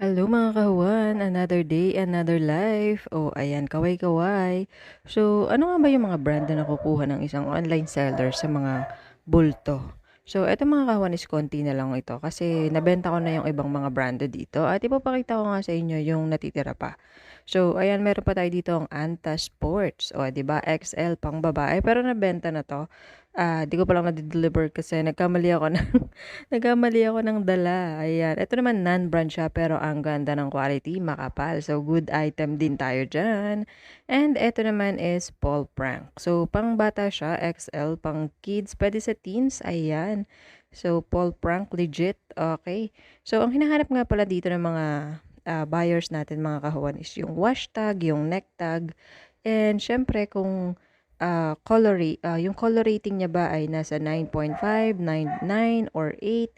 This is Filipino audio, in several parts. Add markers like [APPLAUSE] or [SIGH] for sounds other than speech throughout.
Hello mga kahuwan, another day, another life. O ayan, kaway-kaway. So, ano nga ba yung mga brand na nakukuha ng isang online seller sa mga bulto? So, eto mga kahuwan is konti na lang ito kasi nabenta ko na yung ibang mga brando dito at ipapakita ko nga sa inyo yung natitira pa. So, ayan, meron pa tayo dito ang Anta Sports. O, ba? XL pang babae. Pero nabenta na to. Ah, di ko pa lang na-deliver kasi nagkamali ako ng [LAUGHS] nagkamali ako ng dala. Ayan. Ito naman non-brand siya pero ang ganda ng quality, makapal. So good item din tayo diyan. And ito naman is Paul Prank. So pang bata siya, XL, pang kids, pwede sa teens. Ayan. So Paul Prank legit. Okay. So ang hinahanap nga pala dito ng mga ah, buyers natin mga kahuwan is yung wash tag, yung neck tag. And syempre kung ah, color ra- ah, yung color rating niya ba ay nasa 9.5, 9.9 or 8.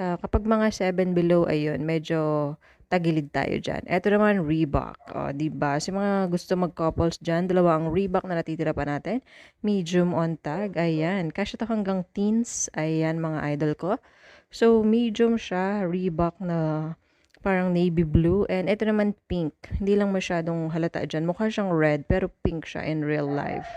Ah, kapag mga 7 below ayun, medyo tagilid tayo diyan. Ito naman Reebok. Oh, 'di ba? Sa mga gusto mag-couples diyan, dalawa ang Reebok na natitira pa natin. Medium on tag. Ayan. Kasya to hanggang teens. Ayan mga idol ko. So medium siya, Reebok na parang navy blue and ito naman pink. Hindi lang masyadong halata diyan. Mukha siyang red pero pink siya in real life.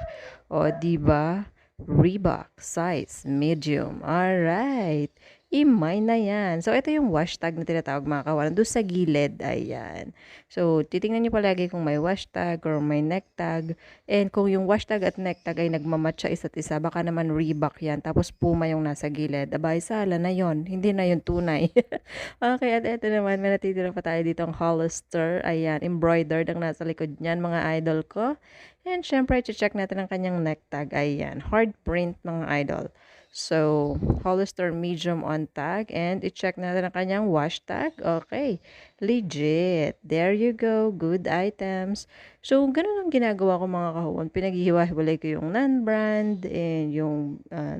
O, ba? Reebok size medium. Alright. Imay na yan. So, ito yung wash tag na tinatawag mga kawalan. Doon sa gilid. Ayan. So, titingnan nyo palagi kung may wash tag or may neck tag. And kung yung wash tag at neck tag ay nagmamatcha isa't isa, baka naman Reebok yan. Tapos Puma yung nasa gilid. Abay, sala na yon Hindi na yung tunay. [LAUGHS] okay, at ito naman, may natitira pa tayo dito ang Hollister. Ayan, embroidered ang nasa likod niyan, mga idol ko. And syempre, check natin ang kanyang neck tag. Ayan, hard print mga idol. So, Hollister medium on tag. And i-check natin ang kanyang wash tag. Okay, legit. There you go. Good items. So, ganun ang ginagawa ko mga kahuwan. Pinaghihiwa-hiwalay ko yung non-brand and yung uh,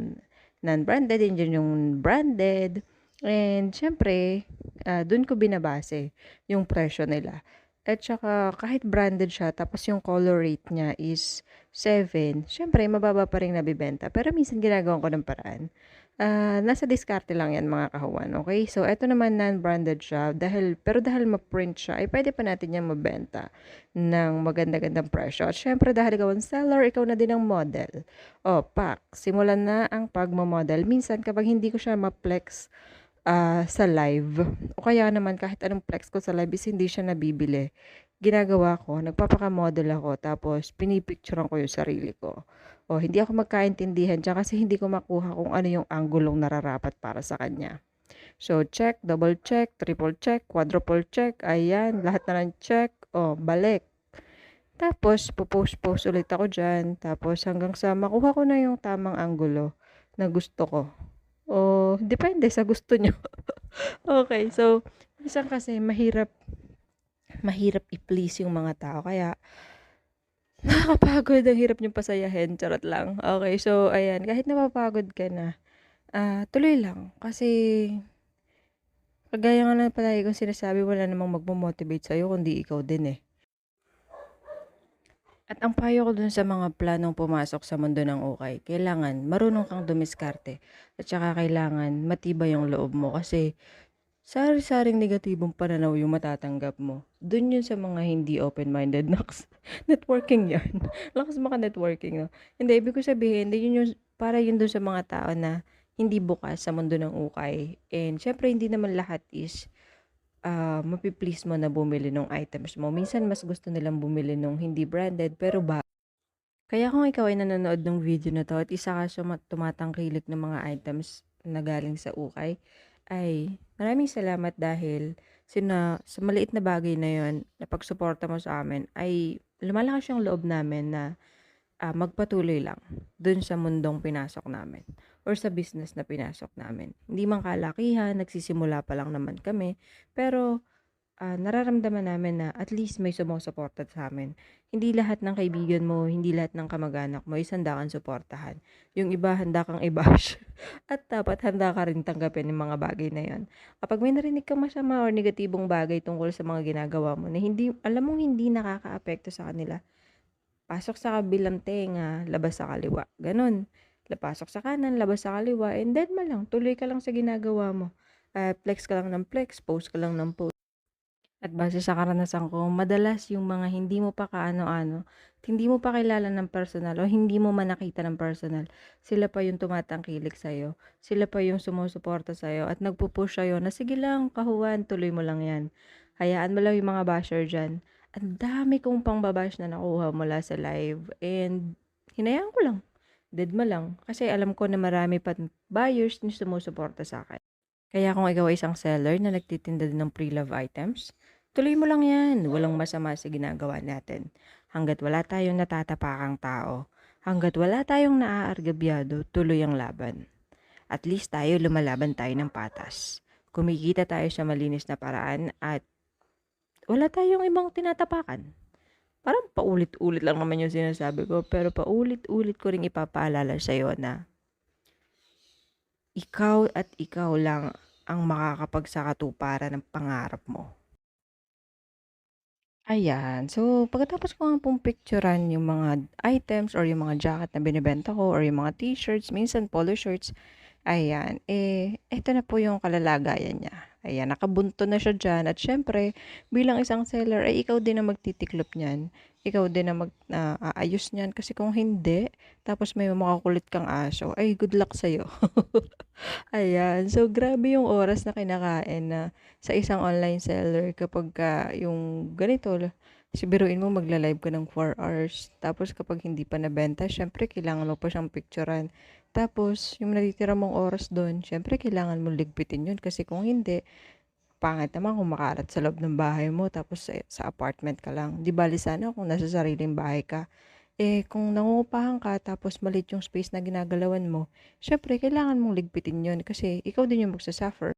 non-branded and yun yung branded. And syempre, uh, dun ko binabase yung presyo nila. At saka kahit branded siya tapos yung color rate niya is 7, syempre mababa pa rin nabibenta. Pero minsan ginagawa ko ng paraan. Ah, nasa diskarte lang yan mga kahuwan, okay? So, eto naman non-branded siya, dahil, pero dahil ma-print siya, ay pwede pa natin yan mabenta ng maganda-gandang presyo. At syempre, dahil ikaw ang seller, ikaw na din ang model. O, pak, simulan na ang pagmamodel. Minsan, kapag hindi ko siya ma-flex ah, sa live, o kaya naman kahit anong flex ko sa live is hindi siya nabibili. Ginagawa ko, nagpapaka-model ako, tapos pinipicturean ko yung sarili ko. O, hindi ako magkaintindihan dyan kasi hindi ko makuha kung ano yung anggulong nararapat para sa kanya. So, check, double check, triple check, quadruple check, ayan, lahat na ng check, o, balik. Tapos, popost-post ulit ako dyan. Tapos, hanggang sa makuha ko na yung tamang anggulo na gusto ko. O, depende sa gusto nyo. [LAUGHS] okay, so, minsan kasi mahirap, mahirap i-please yung mga tao. Kaya, [LAUGHS] nakakapagod. Ang hirap nyo pasayahin. Charot lang. Okay, so, ayan. Kahit napapagod ka na, ah tuloy lang. Kasi, kagaya nga na palagi kong sinasabi, wala namang magmamotivate sa'yo, kundi ikaw din eh. At ang payo ko dun sa mga planong pumasok sa mundo ng ukay, kailangan marunong kang dumiskarte. At saka kailangan matibay yung loob mo kasi sari-saring negatibong pananaw yung matatanggap mo. Dun yun sa mga hindi open-minded. Naks, [LAUGHS] networking yan. [LAUGHS] Lakas maka networking, no? Hindi, ibig ko sabihin, yun yung, para yun dun sa mga tao na hindi bukas sa mundo ng ukay. And syempre, hindi naman lahat is ah, mapi-please mo na bumili ng items mo. Minsan mas gusto nilang bumili nung hindi branded pero ba kaya kung ikaw ay nanonood ng video na 'to at isa ka tumatangkilik ng mga items na galing sa ukay, ay maraming salamat dahil sina, sa maliit na bagay na yon na pagsuporta mo sa amin ay lumalakas yung loob namin na ah, magpatuloy lang dun sa mundong pinasok namin or sa business na pinasok namin. Hindi man kalakihan, nagsisimula pa lang naman kami, pero ah, nararamdaman namin na at least may sumusuporta sa amin. Hindi lahat ng kaibigan mo, hindi lahat ng kamag-anak mo, is handa kang suportahan. Yung iba, handa kang i-bash. [LAUGHS] At dapat handa ka rin tanggapin yung mga bagay na yon. Kapag may narinig kang masama or negatibong bagay tungkol sa mga ginagawa mo na hindi, alam mong hindi nakaka-apekto sa kanila, pasok sa kabilang tenga, labas sa kaliwa. Ganon. Pasok sa kanan, labas sa kaliwa, and then mo lang, tuloy ka lang sa ginagawa mo. Uh, flex ka lang ng flex, post ka lang ng post. At base sa karanasan ko, madalas yung mga hindi mo pa kaano-ano, hindi mo pa kilala ng personal o hindi mo man nakita ng personal, sila pa yung tumatangkilik sa'yo. Sila pa yung sumusuporta sa'yo at nagpu-push sa'yo na, "Sige lang, kahuwan, tuloy mo lang 'yan. Hayaan mo lang yung mga basher diyan." Ang dami kong pang-ba-bash na nakuha mula sa live and hinayaan ko lang, dedma lang. Kasi alam ko na marami pa buyers na sumusuporta sa'kin. Kaya kung ikaw ay isang seller na nagtitinda din ng pre-love items, tuloy mo lang 'yan. Walang masama sa ginagawa natin. Hangga't wala tayong natatapakang tao, hangga't wala tayong naaargabyado, tuloy ang laban. At least tayo lumalaban tayo ng patas. Kumikita tayo sa malinis na paraan at wala tayong ibang tinatapakan. Parang paulit-ulit lang naman yung sinasabi ko, pero paulit-ulit ko ring ipapaalala sa'yo na ikaw at ikaw lang ang makakapagsakatuparan ng pangarap mo. Ayan. So, pagkatapos ko nga pong picturean yung mga items or yung mga jacket na binibenta ko or yung mga t-shirts, minsan polo shirts, ayan, eh, eto na po yung kalalagayan niya. Ayan, nakabunto na siya dyan. At syempre, bilang isang seller, ay ikaw din ang magtitiklop niyan. Ikaw din ang mag, na aayos niyan. Kasi kung hindi, tapos may makakulit kang aso, ay good luck sa'yo. [LAUGHS] Ayan. So, grabe yung oras na kinakain na sa isang online seller kapag ka yung ganito, si biruin mo magla-live ka ng 4 hours. Tapos kapag hindi pa nabenta, syempre kailangan mo pa siyang picturean. Tapos, yung natitira mong oras doon, syempre kailangan mo ligpitin yun. Kasi kung hindi, pangit naman kung makalat sa loob ng bahay mo tapos sa, sa apartment ka lang. Di bali sana kung nasa sariling bahay ka. Eh, kung nangungupahan ka tapos malit yung space na ginagalawan mo, syempre, kailangan mong ligpitin yun kasi ikaw din yung magsasuffer.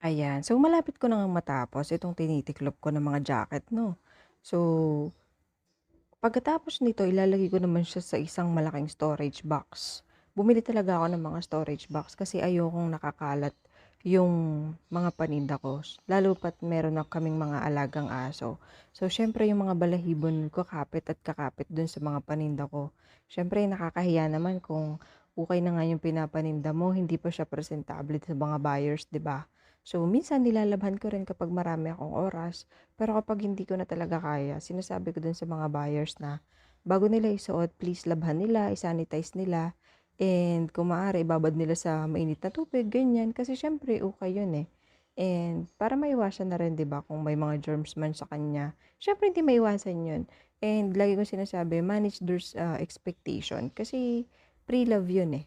Ayan. So, malapit ko na nga matapos itong tinitiklop ko ng mga jacket, no? So, pagkatapos nito, ilalagay ko naman siya sa isang malaking storage box. Bumili talaga ako ng mga storage box kasi ayokong nakakalat yung mga paninda ko. Lalo pat meron na kaming mga alagang aso. So, syempre yung mga balahibon ko kapit at kakapit dun sa mga paninda ko. Syempre, nakakahiya naman kung okay na nga yung pinapaninda mo, hindi pa siya presentable sa mga buyers, 'di ba? So, minsan nilalabhan ko rin kapag marami akong oras, pero kapag hindi ko na talaga kaya, sinasabi ko dun sa mga buyers na bago nila isuot, please labhan nila, isanitize nila, and kung maaari, ibabad nila sa mainit na tubig, ganyan. Kasi syempre, okay yun eh. And para maiwasan na rin, 'di ba, kung may mga germs man sa kanya, syempre hindi maiwasan yun. And lagi ko sinasabi, manage their uh, expectation. Kasi pre-love yun eh.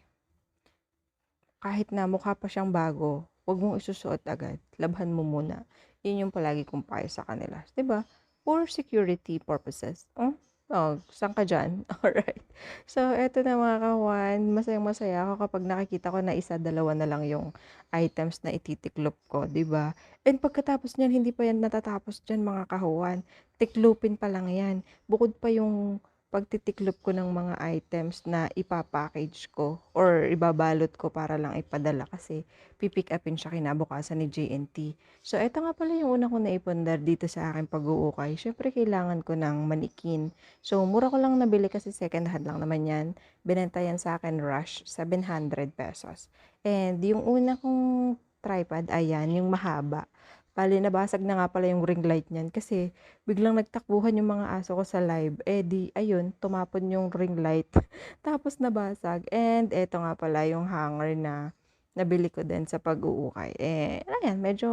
Kahit na mukha pa siyang bago, wag mong isusuot agad. Labhan mo muna. Yun yung palagi kong payo sa kanila. ba? For security purposes. Oh, oh saan ka dyan? [LAUGHS] Alright. So, eto na mga kawan. Masayang masaya ako kapag nakikita ko na isa, dalawa na lang yung items na ititiklop ko, ba? And pagkatapos niyan, hindi pa yan natatapos dyan mga kahuan. Tiklupin pa lang yan. Bukod pa yung pagtitiklop ko ng mga items na ipapackage ko or ibabalot ko para lang ipadala kasi pipick upin siya kinabukasan ni JNT. So, eto nga pala yung una kong naipundar dito sa aking pag-uukay. Siyempre, kailangan ko ng manikin. So, mura ko lang nabili kasi second hand lang naman yan. Binenta yan sa akin rush, 700 pesos. And yung una kong tripod, ayan, yung mahaba. Bale nabasag na nga pala yung ring light niyan kasi biglang nagtakbuhan yung mga aso ko sa live. Eh di, ayun, tumapon yung ring light. [LAUGHS] Tapos nabasag. And eto nga pala yung hanger na nabili ko din sa pag-uukay. Eh, ayan, medyo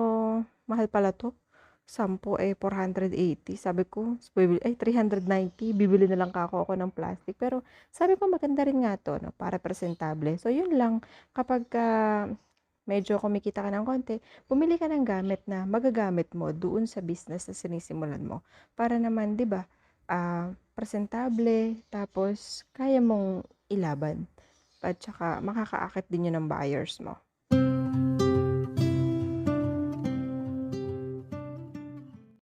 mahal pala to. Sampo eh 480. Sabi ko, ay 390. Bibili na lang kako ako ng plastic. Pero sabi ko maganda rin nga to, no, para presentable. So yun lang, kapag uh, medyo kumikita ka ng konti, bumili ka ng gamit na magagamit mo doon sa business na sinisimulan mo. Para naman, di ba, uh, presentable, tapos kaya mong ilaban. At saka makakaakit din yun ng buyers mo.